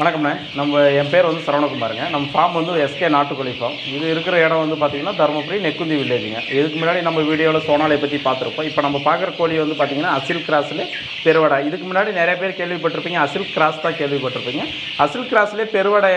வணக்கம்ண்ணே. நம்ம என் பேர் வந்து சரவணகுமாருங்க. நம்ம ஃபார்ம் வந்து எஸ்கே நாட்டுக்கோழி ஃபார்ம் இது இருக்கிற இடம் வந்து பார்த்தீங்கன்னா தருமபுரி நெக்குந்தி வில்லேஜுங்க இதுக்கு முன்னாடி நம்ம வீடியோவில் சோனாலை பற்றி பார்த்துருப்போம். இப்போ நம்ம பார்க்குற கோழி வந்து பார்த்தீங்கன்னா அசில் கிராஸில் பெருவடை. இதுக்கு முன்னாடி நிறைய பேர் கேள்விப்பட்டிருப்பீங்க. அசில் கிராஸ் தான் கேள்விப்பட்டிருப்பீங்க. அசில் கிராஸ்லேயே பெருவடை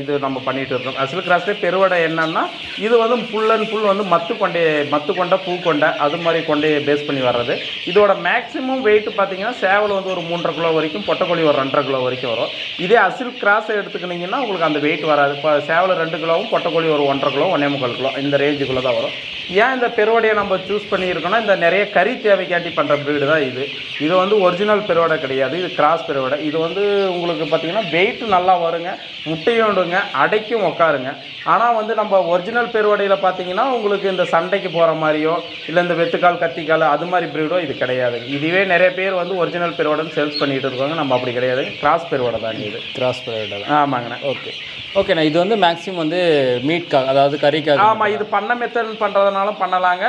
இது நம்ம பண்ணிகிட்டு இருக்கோம். அசில் கிராஸ்லேயே பெருவடை என்னன்னா இது வந்து ஃபுல் அண்ட் ஃபுல் வந்து மத்து கொண்டே மத்து கொண்ட பூ கொண்டை அது மாதிரி கொண்டையை பேஸ் பண்ணி வர்றது. இதோட மேக்ஸிமம் வெயிட் பார்த்தீங்கன்னா சேவல் வந்து ஒரு மூன்றரை கிலோ வரைக்கும் பொட்டைக்கோழி ஒரு ரெண்டரை கிலோ வரைக்கும் வரும். இதே அசில் கிராஸை எடுத்துக்கிட்டிங்கன்னா உங்களுக்கு அந்த வெயிட் வராது. இப்போ சேவலை ரெண்டு கிலோவும் பொட்டக்கோழி ஒரு ஒன்றரை கிலோ ஒன்றே முக்கால் கிலோ. இந்த ரேஞ்சுக்குள்ளே தான் வரும். ஏன் இந்த பெருவடையை நம்ம சூஸ் பண்ணியிருக்கோம்னா இந்த நிறைய கறி தேவைக்காட்டி பண்ணுற ப்ரீடு தான் இது. இது வந்து ஒரிஜினல் பெருவடை கிடையாது. இது கிராஸ் பெருவடை. இது வந்து உங்களுக்கு பார்த்தீங்கன்னா வெயிட் நல்லா வருங்க. முட்டையும் விடுங்க. அடைக்கும் உட்காருங்க ஆனால் வந்து நம்ம ஒரிஜினல் பெருவடையில் பார்த்தீங்கன்னா உங்களுக்கு இந்த சண்டைக்கு போகிற மாதிரியோ இல்லை இந்த வெத்துக்கால் கத்திக்கால் அது மாதிரி ப்ரீடோ இது கிடையாது. இதுவே நிறைய பேர் வந்து ஒரிஜினல் பெருவடைன்னு சேல்ஸ் பண்ணிகிட்டு இருக்காங்க. நம்ம அப்படி கிடையாது. கிராஸ் பெருவடை தான் இது. கிராஸ் பரேட் ஆமாங்கண்ணா. ஓகே ஓகேண்ணா இது வந்து மேக்ஸிமம் வந்து மீட்காக அதாவது கறிக்காக ஆமாம் இது பண்ண மெத்தட் பண்ணுறதுனாலும் பண்ணலாங்க.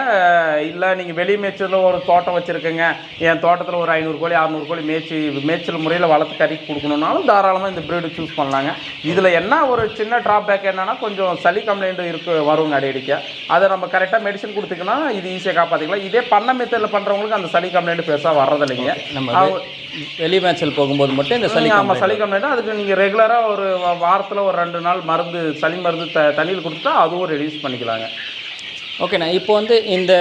இல்லை நீங்கள் வெளி மேய்ச்சலில் ஒரு தோட்டம் வச்சுருக்கீங்க. என் தோட்டத்தில் ஒரு ஐநூறு கோழி அறநூறு கோழி மேய்ச்சி மேய்ச்சல் முறையில் வளர்த்து கறி கொடுக்கணுன்னாலும் தாராளமாக இந்த ப்ரீடு சூஸ் பண்ணலாங்க. இதில் என்ன ஒரு சின்ன ட்ராபேக் என்னன்னா கொஞ்சம் சளி கம்ப்ளைண்ட் இருக்கு வருங்க அடிக்கடிக்க. அதை நம்ம கரெக்டாக மெடிசன் கொடுத்துக்கன்னா இது ஈஸியாக காப்பாற்றிக்கலாம் இதே பண்ண மெத்தடில் பண்ணுறவங்களுக்கு அந்த சளி கம்ப்ளைண்ட் பெருசாக வர்றதில்லைங்க. நம்ம வெளி மேய்ச்சல் போகும்போது மட்டும் இந்த சளி ஆமாம் சளி கம்ப்ளைண்ட் அதுக்கு நீங்கள் ரெகுலராக ஒரு வாரத்தில் ஒரு ரெண்டு நாள் மருந்து சளி மருந்து த தண்ணியில் கொடுத்தா அதுவும் ரிலீஸ் பண்ணிக்கலாங்க. ஓகேண்ணா இப்போ வந்து இந்த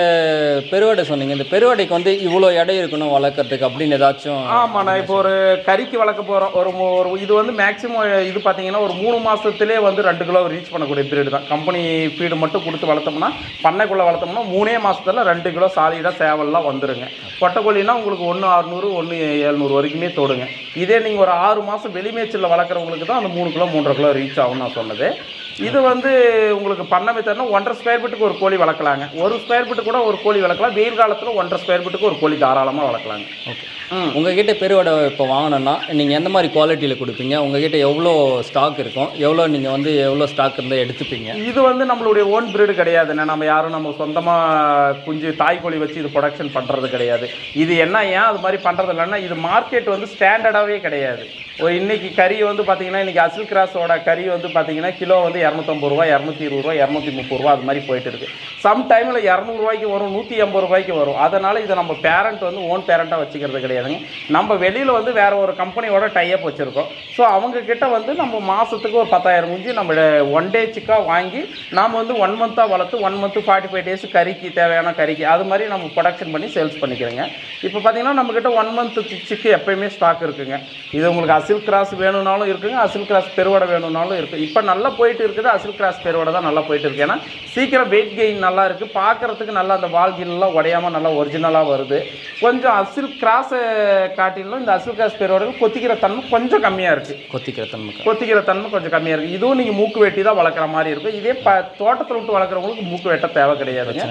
பெருவடை சொன்னீங்க. இந்த பெருவடைக்கு வந்து இவ்வளோ எடை இருக்கணும் வளர்க்குறதுக்கு அப்படின்னு ஏதாச்சும் ஆமாண்ணா இப்போ ஒரு கறிக்கு வளர்க்க போகிறோம் ஒரு ஒரு இது வந்து மேக்ஸிமம் இது பார்த்தீங்கன்னா ஒரு மூணு மாதத்துலேயே வந்து ரெண்டு கிலோ ரீச் பண்ணக்கூடிய பீரியட் தான். கம்பெனி ஃபீடு மட்டும் கொடுத்து வளர்த்தோம்னா பண்ணைக்குள்ளே வளர்த்தோம்னா மூணே மாதத்துல ரெண்டு கிலோ சாலிடாக சேவல்லாம் வந்துருங்க. கொட்டைக்கோழினா உங்களுக்கு ஒன்று அறுநூறு ஒன்று ஏழ்நூறு வரைக்குமே தொடுங்க. இதே நீங்கள் ஒரு ஆறு மாதம் வெளிமேச்சலில் வளர்க்குறவங்களுக்கு தான் அந்த மூணு கிலோ மூன்றரை கிலோ ரீச் ஆகும் நான் சொன்னது. இது வந்து உங்களுக்கு பண்ண மெத்தட்னா ஒன்றரை ஸ்கொயர் ஃபீட்டுக்கு ஒரு கோழி வளர்க்கலாங்க. ஒரு ஸ்கொயர் ஃபீட்டு கூட ஒரு கோழி வளர்க்கலாம். வெயில் காலத்தில் ஒன்றரை ஸ்கொயர் ஃபீட்டுக்கு ஒரு கோழி தாராளமாக வளர்க்கலாங்க. ஓகே உங்ககிட்ட பெருவடை இப்போ வாங்கினோன்னா நீங்கள் எந்த மாதிரி குவாலிட்டியில் கொடுப்பீங்க? உங்ககிட்ட எவ்வளோ ஸ்டாக் இருக்கும் எவ்வளோ நீங்கள் வந்து எவ்வளோ ஸ்டாக் இருந்தால் எடுத்துப்பீங்க? இது வந்து நம்மளுடைய ஓன் பிரீடு கிடையாதுண்ணே நம்ம யாரும் நம்ம சொந்தமாக குஞ்சு தாய் கோழி வச்சு இது ப்ரொடக்ஷன் பண்ணுறது கிடையாது. இது என்ன ஏன் அது மாதிரி பண்ணுறது இல்லைன்னா இது மார்க்கெட் வந்து ஸ்டாண்டர்டாகவே கிடையாது. ஒரு இன்னைக்கு கறி வந்து பார்த்தீங்கன்னா இன்னைக்கு அசில் கிராஸோட கறி வந்து பார்த்தீங்கன்னா கிலோ வந்து இரநூத்தம்பது ரூபா இரநூத்தி இருபது ரூபா இரநூத்தி முப்பது ரூபா அது மாதிரி போயிட்டு இருக்கு. சம் டைமில் இரநூறுவாய்க்கு வரும் நூற்றி எண்பது ரூபாய்க்கு வரும். அதனால் இதை நம்ம பேரண்ட் வந்து ஓன் பேரண்ட்டாக வச்சுக்கிறது கிடையாதுங்க. நம்ம வெளியில் வந்து வேறு ஒரு கம்பெனியோட டைப் வச்சுருக்கோம். ஸோ அவங்கக்கிட்ட வந்து நம்ம மாதத்துக்கு ஒரு பத்தாயிரம் குஞ்சு நம்ம ஒன் டே சிக்காக வாங்கி நாம் வந்து ஒன் மந்த்தாக வளர்த்து one month forty five days கறிக்கு தேவையான கறிக்கு அது மாதிரி நம்ம ப்ரொடக்ஷன் பண்ணி சேல்ஸ் பண்ணிக்கிறோங்க. இப்போ பார்த்தீங்கன்னா நம்மக்கிட்ட ஒன் மந்த்து சிக்கு எப்போயுமே ஸ்டாக் இருக்குங்க. இது உங்களுக்கு அசில் கிராஸ் வேணும்னாலும் இருக்குங்க அசில் கிராஸ் பெருவடை வேணும்னாலும் இருக்குது இப்போ நல்லா போயிட்டு இருக்குது அசில் கிராஸ் பெருவடை தான் நல்லா போயிட்டு இருக்கு. ஏன்னா சீக்கிரம் வெயிட் கெயின் நல்லா இருக்குது பார்க்குறதுக்கு நல்லா அந்த வால்கின்லாம் உடையாமல் நல்லா ஒரிஜினலாக வருது. கொஞ்சம் அசில் கிராஸை காட்டிலும் இந்த அசில் கிராஸ் பெருவடை கொத்திக்கிற தன்மை கொஞ்சம் கம்மியாக இருக்குது கொத்திக்கிற தன்மைக்கு கொத்திக்கிற தன்மை கொஞ்சம் கம்மியாக இருக்குது இதுவும் நீங்கள் மூக்கு வெட்டி தான் வளர்க்குற மாதிரி இருக்கும். இதே ப தோட்டத்தில் விட்டு வளர்க்குறவங்களுக்கு மூக்கு வெட்ட தேவை கிடையாதுங்க.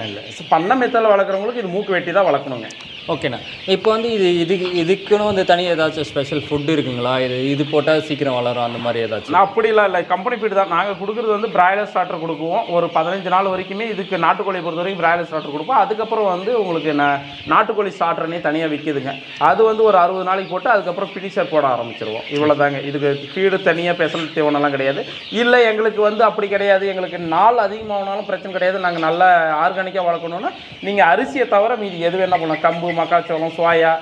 பண்ண மெத்தடில் வளர்க்குறவங்களுக்கு இது மூக்கு வெட்டி தான் வளர்க்கணுங்க. ஓகேண்ணா இப்போ வந்து இது இதுக்கு இதுக்குன்னு வந்து தனியாக ஏதாச்சும் ஸ்பெஷல் ஃபுட் இருக்குங்களா? இது இது போட்டால் சீக்கிரம் வளரும் அந்த மாதிரி ஏதாச்சும்? நான் அப்படிலாம் இல்லை. கம்பெனி ஃபீடு தான். நாங்கள் கொடுக்குறது வந்து பிராய்லர் ஸ்டார்டர் கொடுக்குவோம். ஒரு பதினஞ்சு நாள் வரைக்குமே இதுக்கு நாட்டுக்கோழி பொறுத்த வரைக்கும் பிராய்லர் ஸ்டார்டர் கொடுப்போம். அதுக்கப்புறம் வந்து உங்களுக்கு நான் நாட்டுக்கோழி ஸ்டார்டர்னே தனியாக விற்கிதுங்க அது வந்து ஒரு அறுபது நாளைக்கு போட்டு அதுக்கப்புறம் ஃபினிஷர் போட ஆரம்பிச்சிருவோம். இவ்வளோ தாங்க இதுக்கு ஃபீடு தனியாக ஸ்பெஷல் தீவனம்லாம் கிடையாது. இல்லை எங்களுக்கு வந்து அப்படி கிடையாது. எங்களுக்கு நாள் அதிகமாகனாலும் பிரச்சனை கிடையாது. நாங்கள் நல்ல ஆர்கானிக்காக வளர்க்கணும்னா நீங்கள் அரிசியை தவிர மீதி எது என்ன பண்ணலாம் கம்பு மக்காச்சோளம் சோயா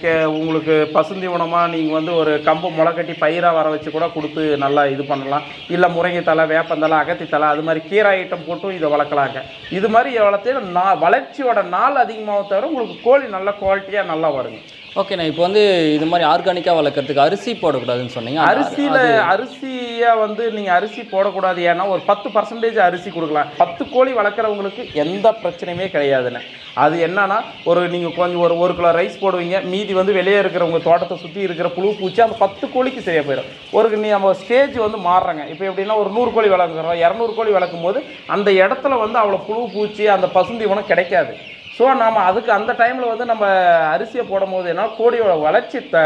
கே- உங்களுக்கு பசுந்தீவனமாக நீங்கள் வந்து ஒரு கம்பு முளைக்கட்டி பயிராக வர வச்சு கூட கொடுத்து நல்லா இது பண்ணலாம். இல்லை முருங்கை தலை வேப்பந்தலை அகத்தி தலை அது மாதிரி கீரை ஐட்டம் போட்டும் இதை வளர்க்கலாங்க. இது மாதிரி வளர்த்து நான் வளர்ச்சியோட நாள் அதிகமாக தவிர உங்களுக்கு கோழி நல்ல குவாலிட்டியாக நல்லா வருங்க. ஓகேண்ணா இப்போ வந்து இது மாதிரி ஆர்கானிக்காக வளர்க்குறதுக்கு அரிசி போடக்கூடாதுன்னு சொன்னீங்க. அரிசியில் அரிசியை வந்து நீங்கள் அரிசி போடக்கூடாது. ஏன்னா ஒரு பத்து பர்சன்டேஜ் அரிசி கொடுக்கலாம். பத்து கோழி வளர்க்குறவங்களுக்கு எந்த பிரச்சனையுமே கிடையாதுண்ணே அது என்னன்னா ஒரு நீங்கள் கொஞ்சம் ஒரு ஒரு கிலோ ரைஸ் போடுவீங்க. மீதி வந்து வெளியே இருக்கிற உங்கள் தோட்டத்தை சுற்றி இருக்கிற புழு பூச்சி அந்த பத்து கோழிக்கு சரியாக போயிடும். ஒரு நீ நம்ம ஸ்டேஜ் வந்து மாறுறாங்க. இப்போ எப்படின்னா ஒரு நூறு கோழி வளர்க்குறோம். இரநூறு கோழி வளர்க்கும் போது அந்த இடத்துல வந்து அவ்வளோ புழு பூச்சி அந்த பசுந்தீவனம் கிடைக்காது. ஸோ நம்ம அதுக்கு அந்த டைமில் வந்து நம்ம அரிசியை போடும் போது என்ன கோழியோட வளர்ச்சி த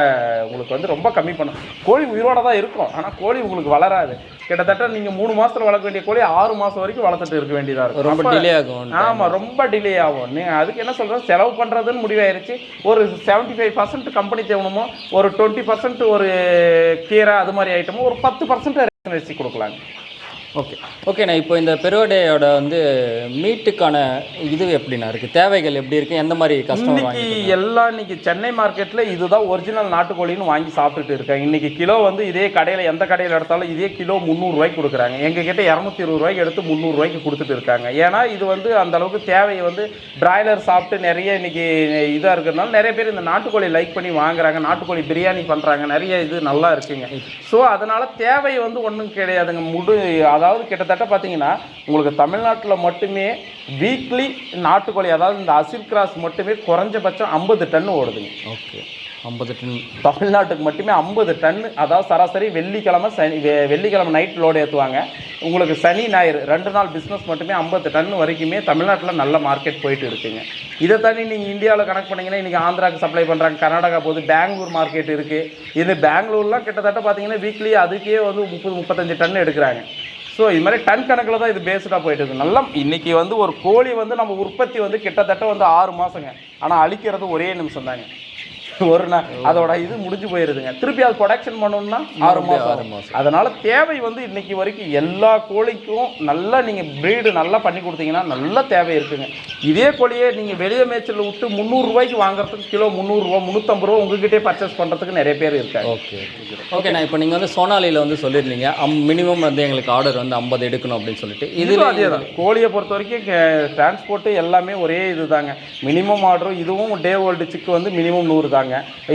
உங்களுக்கு வந்து ரொம்ப கம்மி பண்ணும். கோழி உயிரோட தான் இருக்கும். ஆனால் கோழி உங்களுக்கு வளராது. கிட்டத்தட்ட நீங்கள் மூணு மாதத்தில் வளர்க்க வேண்டிய கோழி ஆறு மாதம் வரைக்கும் வளர்த்துட்டு இருக்க வேண்டியதாக இருக்கும். ரொம்ப டிலே ஆகும் ஆமாம் ரொம்ப டிலே ஆகும். நீங்கள் அதுக்கு என்ன சொல்கிறோம் செலவு பண்ணுறதுன்னு முடிவாயிருச்சு. ஒரு செவன்ட்டி ஃபைவ் பர்சன்ட் கம்பெனி தேவணுமோ ஒரு டுவெண்ட்டி பர்சன்ட் ஒரு கீரை அது மாதிரி ஐட்டமோ ஒரு பத்து பர்சன்ட் அரிசி கொடுக்கலாங்க. ஓகே ஓகேண்ணா இப்போ இந்த பெருவடையோட வந்து மீட்டுக்கான இது எப்படிண்ணா இருக்குது தேவைகள் எப்படி இருக்குது எந்த மாதிரி கஸ்டமர் இன்னைக்கு எல்லாம் இன்னைக்கு சென்னை மார்க்கெட்டில் இதுதான் ஒரிஜினல் நாட்டுக்கோழின்னு வாங்கி சாப்பிட்டுட்டு இருக்காங்க இன்னைக்கு கிலோ வந்து இதே கடையில் எந்த கடையில் எடுத்தாலும் இதே கிலோ முந்நூறுரூவாய்க்கு கொடுக்குறாங்க. எங்ககிட்ட இரநூத்தி இருபது ரூபாய்க்கு எடுத்து முந்நூறுரூவாய்க்கு கொடுத்துட்டு இருக்காங்க. ஏன்னா இது வந்து அந்த அளவுக்கு தேவையை வந்து பிராய்லர் சாப்பிட்டு நிறைய இன்னைக்கு இதாக இருக்கிறதுனால நிறைய பேர் இந்த நாட்டுக்கோழி லைக் பண்ணி வாங்குறாங்க. நாட்டுக்கோழி பிரியாணி பண்ணுறாங்க நிறைய இது நல்லா இருக்குங்க. ஸோ அதனால தேவை வந்து ஒன்றும் கிடையாதுங்க. முடு அதாவது கிட்டத்தட்ட பார்த்தீங்கன்னா உங்களுக்கு தமிழ்நாட்டில் மட்டுமே வீக்லி நாட்டுக்கோழி அதாவது இந்த அசில் கிராஸ் மட்டுமே குறைஞ்சபட்சம் ஐம்பது டன் ஓடுதுங்க. ஓகே. ஐம்பது டன். தமிழ்நாட்டுக்கு மட்டுமே ஐம்பது டன் அதாவது சராசரி வெள்ளிக்கிழமை சனி வெள்ளிக்கிழமை நைட் லோடு ஏற்றுவாங்க உங்களுக்கு சனி ஞாயிறு ரெண்டு நாள் பிஸ்னஸ் மட்டுமே ஐம்பது டன் வரைக்குமே தமிழ்நாட்டில் நல்ல மார்க்கெட் போயிட்டு இருக்குங்க. இதை தாண்டி நீங்கள் இந்தியாவில் கணக்கு பண்ணீங்கன்னா இன்றைக்கி ஆந்திராவுக்கு சப்ளை பண்ணுறாங்க கர்நாடகா போகுது பெங்களூர் மார்க்கெட் இருக்குது இது பெங்களூர்லாம் கிட்டத்தட்ட பார்த்தீங்கன்னா வீக்லி அதுக்கே வந்து முப்பது முப்பத்தஞ்சு டன் எடுக்கிறாங்க. ஸோ இது மாதிரி டன் கணக்கில் தான் இது பேஸ்டாக போயிட்டு இருக்கு. நல்லா இன்னைக்கு வந்து ஒரு கோழி வந்து நம்ம உற்பத்தி வந்து கிட்டத்தட்ட வந்து ஆறு மாதங்க ஆனால் அழிக்கிறது ஒரே நிமிஷம் தாங்க ஒரு நாள். அதோட இது முடிஞ்சு போயிருதுங்க. திருப்பி அது ப்ரொடக்ஷன் பண்ணணும்னா ஆறு மாதம் மாசம். அதனால தேவை வந்து இன்னைக்கு வரைக்கும் எல்லா கோழிக்கும் நல்லா நீங்கள் ப்ரீடு நல்லா பண்ணி கொடுத்தீங்கன்னா நல்ல தேவை இருக்குங்க. இதே கோழியே நீங்கள் வெளியே மேய்ச்சல் விட்டு முந்நூறுரூவாய்க்கு வாங்குறதுக்கு கிலோ முந்நூறுரூவா முந்நூற்றம்பது ரூபா உங்ககிட்டே பர்ச்சேஸ் பண்ணுறதுக்கு நிறைய பேர் இருக்காங்க. ஓகே. ஓகேண்ணா இப்போ நீங்கள் வந்து சோனாலியில் வந்து சொல்லியிருந்தீங்க. மினிமம் வந்து எங்களுக்கு ஆர்டர் வந்து ஐம்பது எடுக்கணும் அப்படின்னு சொல்லிட்டு. இதில் அதே தான். கோழியை பொறுத்த வரைக்கும் டிரான்ஸ்போர்ட்டு எல்லாமே ஒரே இது தாங்க மினிமம் ஆர்டரும் இதுவும் டே ஓல்டு சிக்கு வந்து மினிமம் நூறு தாங்க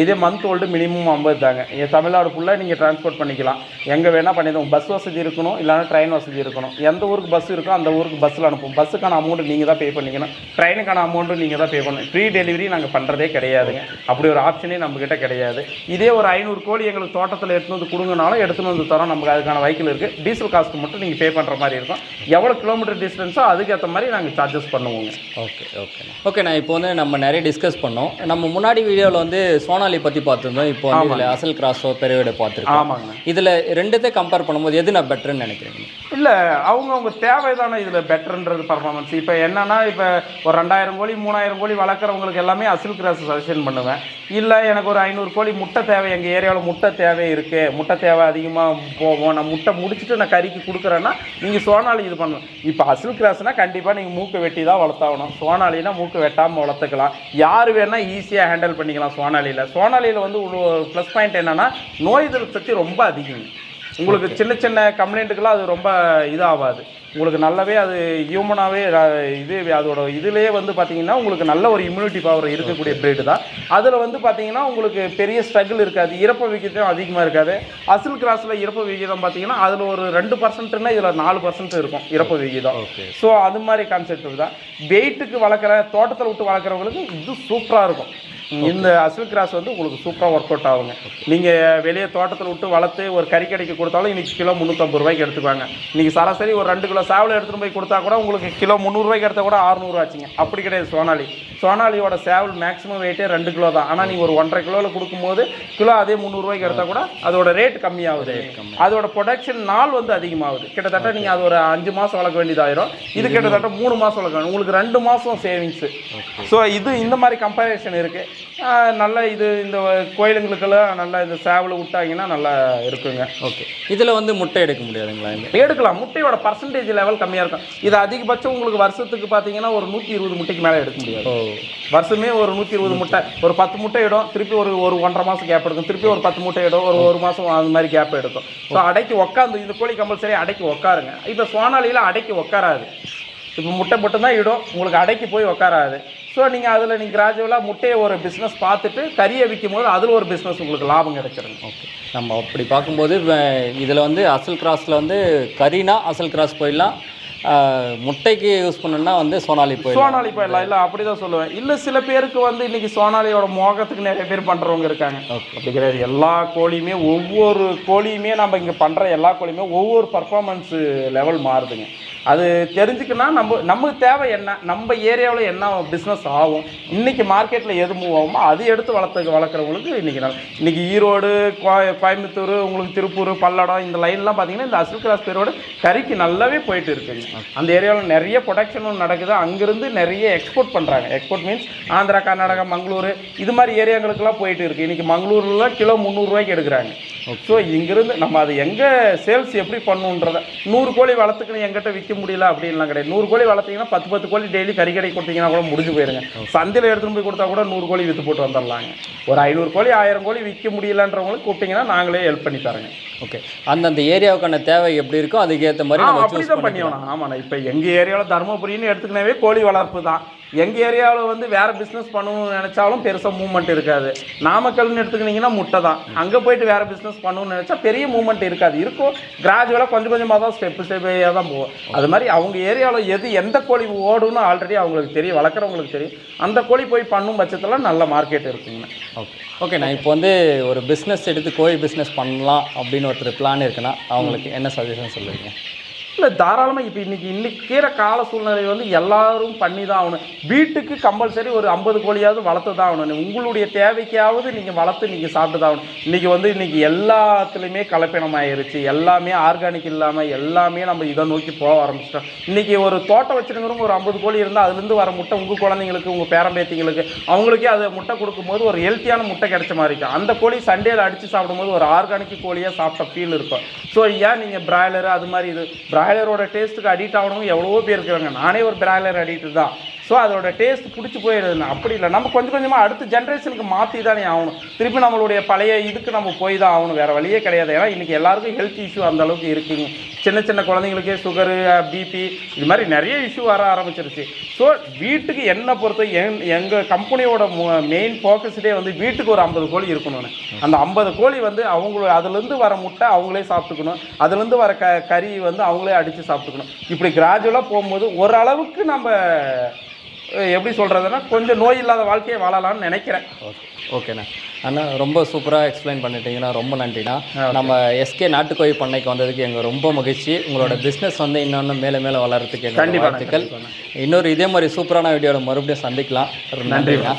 இதே மந்த் ஓல்டு மினிமம் ஐம்பது தாங்க. இது தமிழ்நாடு ஃபுல்லாக நீங்கள் டிரான்ஸ்போர்ட் பண்ணிக்கலாம். எங்கே வேணால் பண்ணிடுவோம் பஸ் வசதி இருக்கணும் இல்லைனா ட்ரெயின் வசதி இருக்கணும். எந்த ஊருக்கு பஸ் இருக்கோ அந்த ஊருக்கு பஸ்ஸில் அனுப்புவோம். பஸ்ஸுக்கான அமௌண்ட் நீங்கள் தான் பே பண்ணிக்கணும். ட்ரெயினுக்கான அமௌண்ட்டும் நீங்கள் தான் பே பண்ணணும். ஃப்ரீ டெலிவரி நாங்கள் பண்ணுறதே கிடையாதுங்க. அப்படி ஒரு ஆப்ஷனே நம்மக்கிட்ட கிடையாது. இதே ஒரு ஐநூறு கோழி எங்களுக்கு தோட்டத்தில் எடுத்துன்னு வந்து கொடுங்கனாலும் எடுத்துன்னு வந்து தரோம். நமக்கு அதுக்கான வைக்கிள் இருக்குது டீசல் காஸ்ட் மட்டும் நீங்கள் பே பண்ணுற மாதிரி இருக்கும். எவ்வளோ கிலோமீட்டர் டிஸ்டன்ஸோ அதுக்கேற்ற மாதிரி நாங்கள் சார்ஜஸ் பண்ணுவோங்க. ஓகே ஓகே ஓகேண்ணா இப்போ வந்து நம்ம நிறைய டிஸ்கஸ் பண்ணோம். நம்ம முன்னாடி வீடியோவில் வந்து சோனாலி பற்றி பார்த்துருந்தோம். இப்போ வந்து இதில் அசல் கிராஸோ பெருவிட பார்த்துருக்கோம். ஆமாங்க. இதில் ரெண்டுத்தையும் கம்பேர் பண்ணும்போது எது நான் பெட்டர்னு நினைக்கிறீங்க? இல்லை அவங்கவுங்க தேவை தானே இதில் பெட்டர்ன்றது பர்ஃபார்மன்ஸ் இப்போ என்னன்னா இப்போ ஒரு ரெண்டாயிரம் கோழி மூணாயிரம் கோழி வளர்க்குறவங்களுக்கு எல்லாமே அசில் கிராஸ் சஜஷன் பண்ணுவேன். இல்லை எனக்கு ஒரு ஐநூறு கோழி முட்டை தேவை. எங்கள் ஏரியாவில் முட்டை தேவை இருக்குது முட்டை தேவை அதிகமாக போவோம் நான் முட்டை முடிச்சுட்டு நான் கறிக்கு கொடுக்குறேன்னா நீங்கள் சோனாலி இது பண்ணணும் இப்போ அசில் கிராஸ்னால் கண்டிப்பாக நீங்கள் மூக்கு வெட்டி தான் வளர்த்தாகணும். சோனாலினா மூக்கு வெட்டாமல் வளர்த்துக்கலாம். யார் வேணால் ஈஸியாக ஹேண்டில் பண்ணிக்கலாம் சோனாலியில் சோனாலியில் வந்து ப்ளஸ் பாயிண்ட் என்னென்னா நோய் எதிர்ப்பு சக்தி ரொம்ப அதிகம். உங்களுக்கு சின்ன சின்ன கம்ப்ளைண்ட்டுக்கெல்லாம் அது ரொம்ப இதாகாது உங்களுக்கு நல்லாவே அது ஹியூமனாகவே இது அதோட இதுலேயே வந்து பார்த்தீங்கன்னா உங்களுக்கு நல்ல ஒரு இம்யூனிட்டி பவர் இருக்கக்கூடிய பிரீடு தான். அதில் வந்து பார்த்தீங்கன்னா உங்களுக்கு பெரிய ஸ்ட்ரகிள் இருக்காது. இறப்பு விகிதம் அதிகமாக இருக்காது. அசில் கிராஸில் இறப்பு விகிதம் பார்த்தீங்கன்னா அதில் ஒரு ரெண்டு பர்சன்ட்னா இதில் நாலு பர்சன்ட் இருக்கும் இறப்பு விகிதம். ஸோ அது மாதிரி கான்செப்ட் தான். வெயிட்டுக்கு வளர்க்குற தோட்டத்தில் விட்டு வளர்க்குறவங்களுக்கு இது சூப்பராக இருக்கும். இந்த அசில் கிராஸ் வந்து உங்களுக்கு சூப்பராக ஒர்க் அவுட் ஆகுங்க. நீங்கள் வெளியே தோட்டத்தில் விட்டு வளர்த்து ஒரு கறிக்கடைக்கு கொடுத்தாலும் இன்னைக்கு கிலோ முந்நூற்றம்பது ரூபாய்க்கு எடுத்துக்குவாங்க. இன்னைக்கு சராசரி ஒரு ரெண்டு கிலோ சேவல் எடுத்துகிட்டு போய் கொடுத்தா கூட உங்களுக்கு கிலோ முந்நூறுரூவாய்க்கு எடுத்தால் கூட அறுநூறுவா ஆச்சுங்க. அப்படி கிடையாது சோனாலி. சோனாலியோட சேவல் மேக்ஸிமம் வெயிட்டே ரெண்டு கிலோ தான். ஆனால் நீங்கள் ஒரு ஒன்றரை கிலோவில் கொடுக்கும்போது கிலோ அதே முந்நூறுரூவாய்க்கு எடுத்தால் கூட அதோட ரேட் கம்மியாகுது. அதோட ப்ரொடக்ஷன் நாள் வந்து அதிகமாகுது. கிட்டத்தட்ட நீங்கள் அது ஒரு அஞ்சு மாதம் வளர்க்க வேண்டியதாயிரும். இது கிட்டத்தட்ட மூணு மாதம் வளர்க்க வேணும். உங்களுக்கு ரெண்டு மாதம் சேவிங்ஸு ஸோ இது இந்த மாதிரி கம்பேரிஷன் இருக்குது நல்ல இது இந்த கோயிலுங்களுக்கெல்லாம் நல்லா இந்த சேவல் விட்டாங்கன்னா நல்லா இருக்குங்க. ஓகே. இதில் வந்து முட்டை எடுக்க முடியாதுங்களா எடுக்கலாம். முட்டையோட பர்சன்டேஜ் லெவல் கம்மியாக இருக்கும். இது அதிகபட்சம் உங்களுக்கு வருஷத்துக்கு பார்த்தீங்கன்னா ஒரு நூற்றி இருபது முட்டைக்கு மேலே எடுக்க முடியாது. வருஷமே ஒரு நூற்றி இருபது முட்டை. ஒரு பத்து முட்டை இடும் திருப்பி ஒரு ஒரு ஒன்றரை மாதம் கேப் எடுக்கும். திருப்பி ஒரு பத்து முட்டை இடும் ஒரு ஒரு மாதம் அந்த மாதிரி கேப் எடுக்கும். ஸோ அடைக்கி உட்காந்து இந்த கோழி கம்பல்சரி அடைக்கி உட்காருங்க இப்போ சோனாலியில் அடைக்கி உட்காராது இப்போ முட்டை மட்டும்தான் இடும் உங்களுக்கு அடைக்கி போய் உட்காராது ஸோ நீங்கள் அதில் நீங்கள் கிராஜுவலாக முட்டையை ஒரு பிஸ்னஸ் பார்த்துட்டு கறியை விற்கும் போது அதில் ஒரு பிஸ்னஸ் உங்களுக்கு லாபம் கிடைச்சிருங்க ஓகே நம்ம அப்படி பார்க்கும்போது இதில் வந்து அசல் கிராஸில் வந்து கறினா அசல் கிராஸ் போயிடலாம். முட்டைக்கு யூஸ் பண்ணணும்னா வந்து சோனாலி போயிடலாம். சோனாலி போயிடலாம். இல்லை அப்படி தான் சொல்லுவேன். இல்லை சில பேருக்கு வந்து இன்னைக்கு சோனாலியோட மோகத்துக்கு நிறைய பேர் பண்ணுறவங்க இருக்காங்க. அப்படி கிடையாது. எல்லா கோழியுமே ஒவ்வொரு கோழியுமே நம்ம இங்கே பண்ணுற எல்லா கோழியுமே ஒவ்வொரு பர்ஃபார்மன்ஸ் லெவல் மாறுதுங்க. அது தெரிஞ்சுக்கன்னா நம்ம நமக்கு தேவை என்ன நம்ம ஏரியாவில் என்ன பிஸ்னஸ் ஆகும் இன்னைக்கு மார்க்கெட்டில் எது மூவ் ஆகுமோ அது எடுத்து வளர்த்து வளர்க்குறவங்களுக்கு இன்னைக்கு நல்ல இன்னைக்கு ஈரோடு கோய- கோயம்புத்தூர் உங்களுக்கு திருப்பூர் பல்லடம் இந்த லைன்லாம் பார்த்தீங்கன்னா இந்த அசல் கிராஸ் பேரோட கறிக்கு நல்லாவே போயிட்டு இருக்குங்க. அந்த ஏரியாவில் நிறைய ப்ரொடக்ஷனும் நடக்குது. அங்கிருந்து நிறைய எக்ஸ்போர்ட் பண்ணுறாங்க எக்ஸ்போர்ட் மீன்ஸ் ஆந்திரா கர்நாடகா மங்களூர் இது மாதிரி ஏரியாங்களுக்குலாம் போயிட்டு இருக்கு. இன்னைக்கு மங்களூர்ல கிலோ முந்நூறுரூவாய்க்கு எடுக்கிறாங்க. ஸோ இங்கிருந்து நம்ம அது எங்கே சேல்ஸ் எப்படி பண்ணுன்றத நூறு கோழி வளர்த்துக்கணும் எங்கிட்ட விற்க முடியல அப்படின்லாம் கிடையாது. நூறு கோழி வளர்த்தீங்கன்னா பத்து பத்து கோழி டெய்லி கறி கடை கொடுத்தீங்கன்னா கூட முடிஞ்சு போயிருங்க. சந்தையில் எடுத்துகிட்டு போய் கொடுத்தா கூட நூறு கோழி விற்று போட்டு வந்துடலாங்க. ஒரு ஐநூறு கோழி ஆயிரம் கோழி விற்க முடியலன்றவங்களுக்கு கூப்பிட்டீங்கன்னா நாங்களே ஹெல்ப் பண்ணி தரேங்க. ஓகே அந்தந்த ஏரியாவுக்கான தேவை எப்படி இருக்கோ அதுக்கேற்ற மாதிரி அப்படி தான் பண்ணிக்கணும். ஆமாண்ணா இப்போ எங்கள் ஏரியாவில் தருமபுரின்னு எடுத்துக்கினாவே கோழி வளர்ப்பு தான். எங்கள் ஏரியாவில் வந்து வேறு பிஸ்னஸ் பண்ணணும்னு நினச்சாலும் பெருசாக மூவ்மெண்ட் இருக்காது. நாமக்கல்னு எடுத்துக்கிட்டிங்கன்னா முட்டை தான். அங்கே போயிட்டு வேறு பிஸ்னஸ் பண்ணணும்னு நினச்சா பெரிய மூவ்மெண்ட் இருக்காது. இருக்கும். கிராஜுவலாக கொஞ்சம் கொஞ்சமாக தான் ஸ்டெப்பு ஸ்டெப்பாக தான் போகும் அது மாதிரி அவங்க ஏரியாவில் எது எந்த கோழி ஓடுன்னு ஆல்ரெடி அவங்களுக்கு தெரியும். வளர்க்குறவங்களுக்கு தெரியும். அந்த கோழி போய் பண்ணும் பட்சத்தில் நல்ல மார்க்கெட் இருக்குங்கண்ணா ஓகே ஓகே நான் இப்போ வந்து ஒரு பிஸ்னஸ் எடுத்து கோழி பிஸ்னஸ் பண்ணலாம் அப்படின்னு ஒருத்தர் பிளான் இருக்குன்னா அவங்களுக்கு என்ன சஜஷன் சொல்லுவீங்க? இல்லை தாராளமாக இப்போ இன்றைக்கி இன்னைக்கு கால சூழ்நிலை வந்து எல்லாரும் பண்ணி தான் ஆகணும். வீட்டுக்கு கம்பல்சரி ஒரு ஐம்பது கோழியாவது வளர்த்து தான் ஆகணும். உங்களுடைய தேவைக்காவது நீங்கள் வளர்த்து நீங்கள் சாப்பிட்டு தான் ஆகணும். இன்றைக்கி வந்து இன்றைக்கி எல்லாத்துலேயுமே கலப்பினமாயிருச்சு. எல்லாமே ஆர்கானிக் இல்லாமல் எல்லாமே நம்ம இதை நோக்கி போக ஆரம்பிச்சிட்டோம். இன்றைக்கி ஒரு தோட்டம் வச்சுருக்கிறவங்க ஒரு ஐம்பது கோழி இருந்தால் அதுலேருந்து வர முட்டை உங்கள் குழந்தைங்களுக்கு உங்கள் பேரம்பேத்திங்களுக்கு அவங்களுக்கே அதை முட்டை கொடுக்கும்போது ஒரு ஹெல்த்தியான முட்டை கிடைச்ச மாதிரி இருக்கும். அந்த கோழி சண்டேயில் அடித்து சாப்பிடும்போது ஒரு ஆர்கானிக் கோழியாக சாப்பிட்ட ஃபீல் இருக்கும். ஸோ ஏன் நீங்கள் பிராய்லரு அது மாதிரி இது பிராய்லரோட டேஸ்ட்டுக்கு அடிக்ட் ஆகணும் எவ்வளவோ பேர் இருக்கிறாங்க நானே ஒரு பிராய்லர் அடிக்ட் தான். ஸோ அதோட டேஸ்ட் பிடிச்சி போயிடுதுன்னு அப்படி இல்லை. நம்ம கொஞ்சம் கொஞ்சமாக அடுத்த ஜென்ரேஷனுக்கு மாற்றி தானே ஆகணும். திருப்பி நம்மளுடைய பழைய இதுக்கு நம்ம போய் தான் ஆகணும். வேறு வழியே கிடையாது. ஏன்னா இன்றைக்கி எல்லாருக்கும் ஹெல்த் இஷ்யூ அந்த அளவுக்கு இருக்குங்க. சின்ன சின்ன குழந்தைங்களுக்கே சுகரு பிபி இது மாதிரி நிறைய இஷ்யூ வர ஆரம்பிச்சிருச்சு. ஸோ வீட்டுக்கு என்ன பொறுத்த எங் எங்கள் கம்பெனியோட மெயின் ஃபோக்கஸ்டே வந்து வீட்டுக்கு ஒரு ஐம்பது கோழி இருக்கணும்னு. அந்த ஐம்பது கோழி வந்து அவங்களோட அதுலேருந்து வர முட்டை அவங்களே சாப்பிட்டுக்கணும். அதுலேருந்து வர க கறி வந்து அவங்களே அடித்து சாப்பிட்டுக்கணும். இப்படி கிராஜுவலாக போகும்போது ஓரளவுக்கு நம்ம எப்படி சொல்கிறதுன்னா கொஞ்சம் நோய் இல்லாத வாழ்க்கையை வாழலாம்னு நினைக்கிறேன். ஓகே ஓகேண்ணா. அண்ணா ரொம்ப சூப்பராக எக்ஸ்பிளைன் பண்ணிட்டீங்கன்னா ரொம்ப நன்றிண்ணா. நம்ம எஸ்கே நாட்டுக்கோழி பண்ணைக்கு வந்ததுக்கு எங்கள் ரொம்ப மகிழ்ச்சி. உங்களோட பிஸ்னஸ் வந்து இன்னொன்று மேலே மேலே வளர்கிறதுக்கு வாழ்த்துக்கள். இன்னொரு இதே மாதிரி சூப்பரான வீடியோவில் மறுபடியும் சந்திக்கலாம். நன்றிண்ணா.